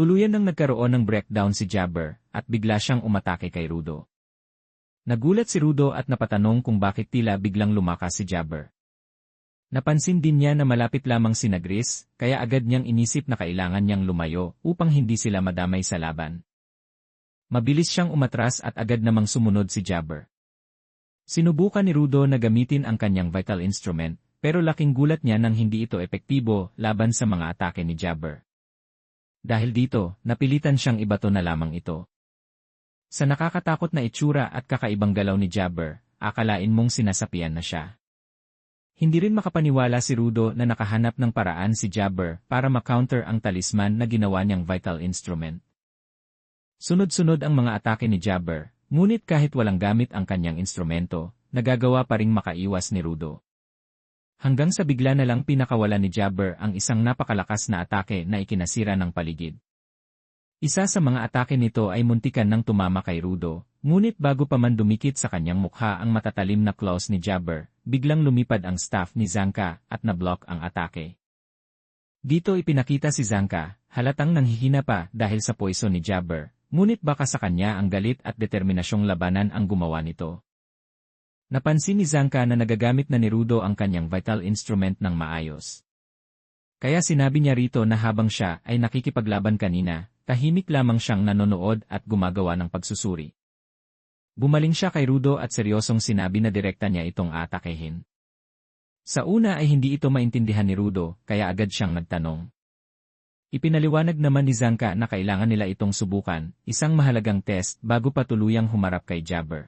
Tuluyan nang nagkaroon ng breakdown si Jabber at bigla siyang umatake kay Rudo. Nagulat si Rudo at napatanong kung bakit tila biglang lumakas si Jabber. Napansin din niya na malapit lamang si Nagris, kaya agad niyang inisip na kailangan niyang lumayo upang hindi sila madamay sa laban. Mabilis siyang umatras at agad namang sumunod si Jabber. Sinubukan ni Rudo na gamitin ang kanyang vital instrument, pero laking gulat niya nang hindi ito epektibo laban sa mga atake ni Jabber. Dahil dito, napilitan siyang ibato na lamang ito. Sa nakakatakot na itsura at kakaibang galaw ni Jabber, akalain mong sinasapian na siya. Hindi rin makapaniwala si Rudo na nakahanap ng paraan si Jabber para makounter ang talisman na ginawa niyang vital instrument. Sunod-sunod ang mga atake ni Jabber, ngunit kahit walang gamit ang kanyang instrumento, nagagawa pa ring makaiwas ni Rudo. Hanggang sa bigla na lang pinakawala ni Jabber ang isang napakalakas na atake na ikinasira ng paligid. Isa sa mga atake nito ay muntikan ng tumama kay Rudo, ngunit bago pa man dumikit sa kanyang mukha ang matatalim na claws ni Jabber, biglang lumipad ang staff ni Zanka at nablock ang atake. Dito ipinakita si Zanka, halatang nanghihina pa dahil sa poison ni Jabber, ngunit baka sa kanya ang galit at determinasyong labanan ang gumawa nito. Napansin ni Zanka na nagagamit na ni Rudo ang kanyang vital instrument ng maayos. Kaya sinabi niya rito na habang siya ay nakikipaglaban kanina, tahimik lamang siyang nanonood at gumagawa ng pagsusuri. Bumaling siya kay Rudo at seryosong sinabi na direkta niya itong atakehin. Sa una ay hindi ito maintindihan ni Rudo, kaya agad siyang nagtanong. Ipinaliwanag naman ni Zanka na kailangan nila itong subukan, isang mahalagang test bago pa tuluyang humarap kay Jabber.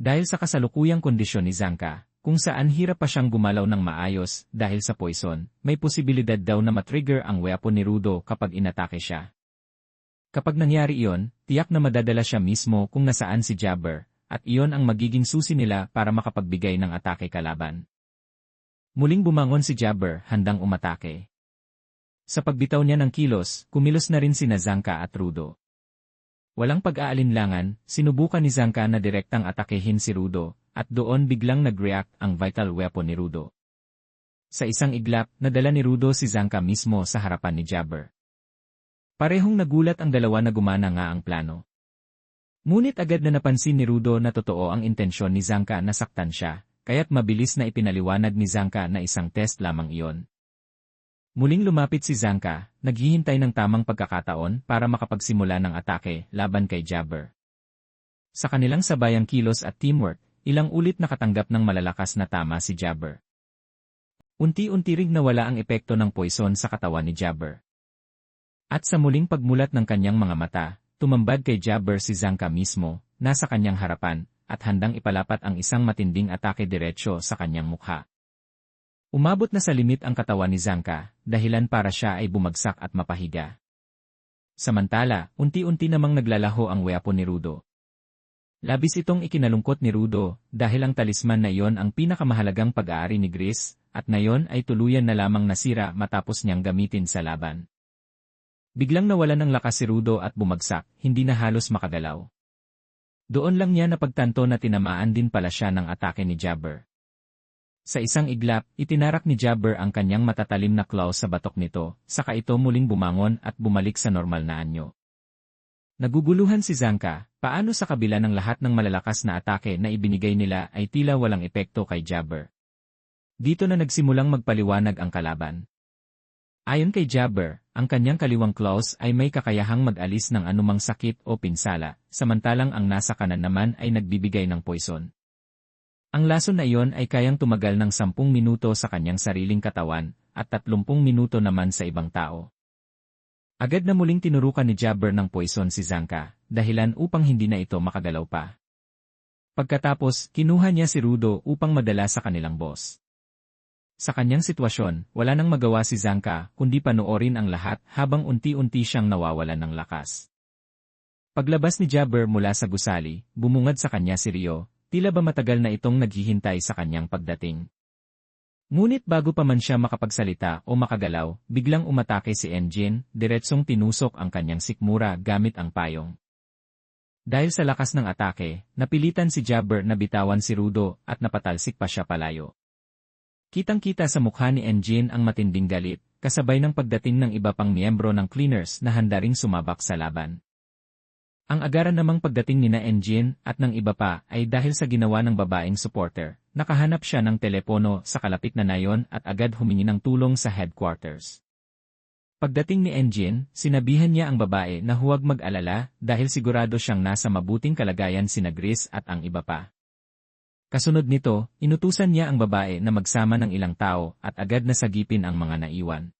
Dahil sa kasalukuyang kondisyon ni Zanka, kung saan hirap pa siyang gumalaw ng maayos dahil sa poison, may posibilidad daw na matrigger ang weapon ni Rudo kapag inatake siya. Kapag nangyari iyon, tiyak na madadala siya mismo kung nasaan si Jabber, at iyon ang magiging susi nila para makapagbigay ng atake kalaban. Muling bumangon si Jabber, handang umatake. Sa pagbitaw niya ng kilos, kumilos na rin si Nazanka at Rudo. Walang pag-aalinlangan, sinubukan ni Zanka na direktang atakehin si Rudo, at doon biglang nag-react ang vital weapon ni Rudo. Sa isang iglap, nadala ni Rudo si Zanka mismo sa harapan ni Jabber. Parehong nagulat ang dalawa na gumana nga ang plano. Ngunit agad na napansin ni Rudo na totoo ang intensyon ni Zanka na saktan siya, kaya't mabilis na ipinaliwanag ni Zanka na isang test lamang iyon. Muling lumapit si Zanka, naghihintay ng tamang pagkakataon para makapagsimula ng atake laban kay Jabber. Sa kanilang sabayang kilos at teamwork, ilang ulit nakatanggap ng malalakas na tama si Jabber. Unti-unti ring nawala ang epekto ng poison sa katawan ni Jabber. At sa muling pagmulat ng kanyang mga mata, tumambad kay Jabber si Zanka mismo, nasa kanyang harapan, at handang ipalapat ang isang matinding atake diretsyo sa kanyang mukha. Umabot na sa limit ang katawan ni Zanka, dahilan para siya ay bumagsak at mapahiga. Samantala, unti-unti namang naglalaho ang weapon ni Rudo. Labis itong ikinalungkot ni Rudo, dahil ang talisman na iyon ang pinakamahalagang pag-aari ni Gris, at ngayon ay tuluyan na lamang nasira matapos niyang gamitin sa laban. Biglang nawalan ng lakas si Rudo at bumagsak, hindi na halos makagalaw. Doon lang niya napagtanto na tinamaan din pala siya ng atake ni Jabber. Sa isang iglap, itinarak ni Jabber ang kanyang matatalim na claw sa batok nito, saka ito muling bumangon at bumalik sa normal na anyo. Naguguluhan si Zanka, paano sa kabila ng lahat ng malalakas na atake na ibinigay nila ay tila walang epekto kay Jabber. Dito na nagsimulang magpaliwanag ang kalaban. Ayon kay Jabber, ang kanyang kaliwang claws ay may kakayahang mag-alis ng anumang sakit o pinsala, samantalang ang nasa kanan naman ay nagbibigay ng poison. Ang lason na iyon ay kayang tumagal ng 10 minuto sa kanyang sariling katawan at 30 minuto naman sa ibang tao. Agad na muling tinurukan ni Jabber ng poison si Zanka, dahilan upang hindi na ito makagalaw pa. Pagkatapos, kinuha niya si Rudo upang madala sa kanilang boss. Sa kanyang sitwasyon, wala nang magawa si Zanka kundi panoorin ang lahat habang unti-unti siyang nawawalan ng lakas. Paglabas ni Jabber mula sa gusali, bumungad sa kanya si Rio, Tila ba matagal na itong naghihintay sa kanyang pagdating. Ngunit bago pa man siya makapagsalita o makagalaw, biglang umatake si Engine, diretsong tinusok ang kanyang sikmura gamit ang payong. Dahil sa lakas ng atake, napilitan si Jabber na bitawan si Rudo at napatalsik pa siya palayo. Kitang-kita sa mukha ni Engine ang matinding galit, kasabay ng pagdating ng iba pang miyembro ng cleaners na handa ring sumabak sa laban. Ang agaran namang pagdating ni na Engine at ng iba pa ay dahil sa ginawa ng babaeng supporter. Nakahanap siya ng telepono sa kalapit na nayon at agad humingi ng tulong sa headquarters. Pagdating ni Engine, sinabihan niya ang babae na huwag mag-alala dahil sigurado siyang nasa mabuting kalagayan sina Gris at ang iba pa. Kasunod nito, inutusan niya ang babae na magsama ng ilang tao at agad na sagipin ang mga naiwan.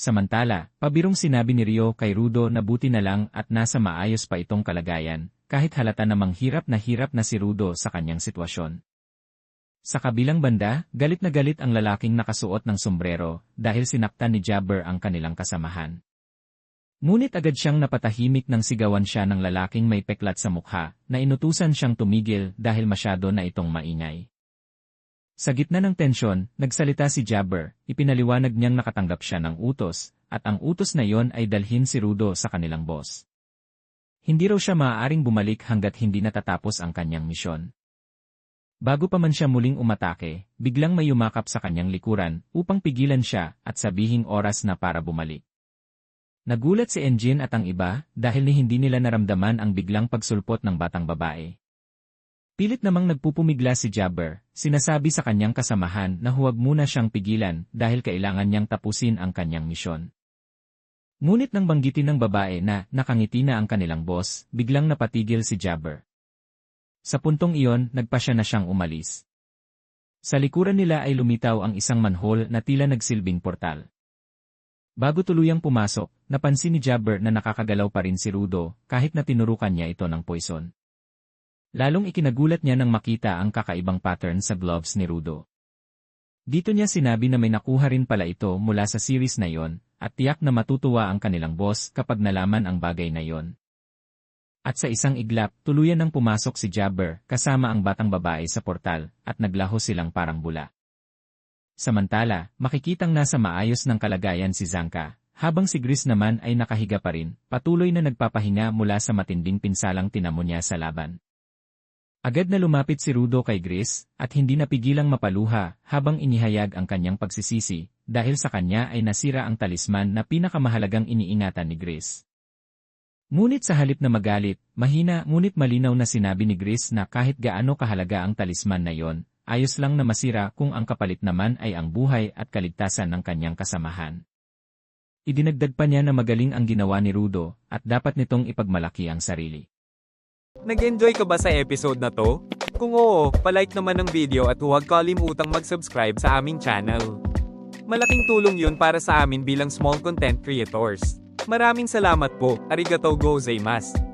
Samantala, pabirong sinabi ni Rio kay Rudo na buti na lang at nasa maayos pa itong kalagayan, kahit halata namang hirap na hirap na si Rudo sa kanyang sitwasyon. Sa kabilang banda, galit na galit ang lalaking nakasuot ng sombrero dahil sinaktan ni Jabber ang kanilang kasamahan. Ngunit agad siyang napatahimik nang sigawan siya ng lalaking may peklat sa mukha na inutusan siyang tumigil dahil masyado na itong maingay. Sa gitna ng tensyon, nagsalita si Jabber, ipinaliwanag niyang nakatanggap siya ng utos, at ang utos na yon ay dalhin si Rudo sa kanilang boss. Hindi raw siya maaaring bumalik hanggat hindi natatapos ang kanyang misyon. Bago pa man siya muling umatake, biglang may yumakap sa kanyang likuran upang pigilan siya at sabihing oras na para bumalik. Nagulat si Engine at ang iba dahil ni hindi nila naramdaman ang biglang pagsulpot ng batang babae. Pilit namang nagpupumigla si Jabber, sinasabi sa kanyang kasamahan na huwag muna siyang pigilan dahil kailangan niyang tapusin ang kanyang misyon. Ngunit nang banggitin ng babae na nakangiti na ang kanilang boss, biglang napatigil si Jabber. Sa puntong iyon, nagpa siya na siyang umalis. Sa likuran nila ay lumitaw ang isang manhole na tila nagsilbing portal. Bago tuluyang pumasok, napansin ni Jabber na nakakagalaw pa rin si Rudo kahit na tinurukan niya ito ng poison. Lalong ikinagulat niya nang makita ang kakaibang pattern sa gloves ni Rudo. Dito niya sinabi na may nakuha rin pala ito mula sa series na yon, at tiyak na matutuwa ang kanilang boss kapag nalaman ang bagay na yon. At sa isang iglap, tuluyan nang pumasok si Jabber kasama ang batang babae sa portal at naglaho silang parang bula. Samantala, makikitang nasa maayos ng kalagayan si Zanka, habang si Gris naman ay nakahiga pa rin, patuloy na nagpapahinga mula sa matinding pinsalang tinamo niya sa laban. Agad na lumapit si Rudo kay Gris, at hindi napigilang mapaluha habang inihayag ang kanyang pagsisisi, dahil sa kanya ay nasira ang talisman na pinakamahalagang iniingatan ni Gris. Ngunit sa halip na magalit, mahina ngunit malinaw na sinabi ni Gris na kahit gaano kahalaga ang talisman na yon, ayos lang na masira kung ang kapalit naman ay ang buhay at kaligtasan ng kanyang kasamahan. Idinagdag pa niya na magaling ang ginawa ni Rudo, at dapat nitong ipagmalaki ang sarili. Nag-enjoy ka ba sa episode na to? Kung oo, palike naman ng video at huwag kalimutang mag-subscribe sa aming channel. Malaking tulong yun para sa amin bilang small content creators. Maraming salamat po, arigatou gozaimasu.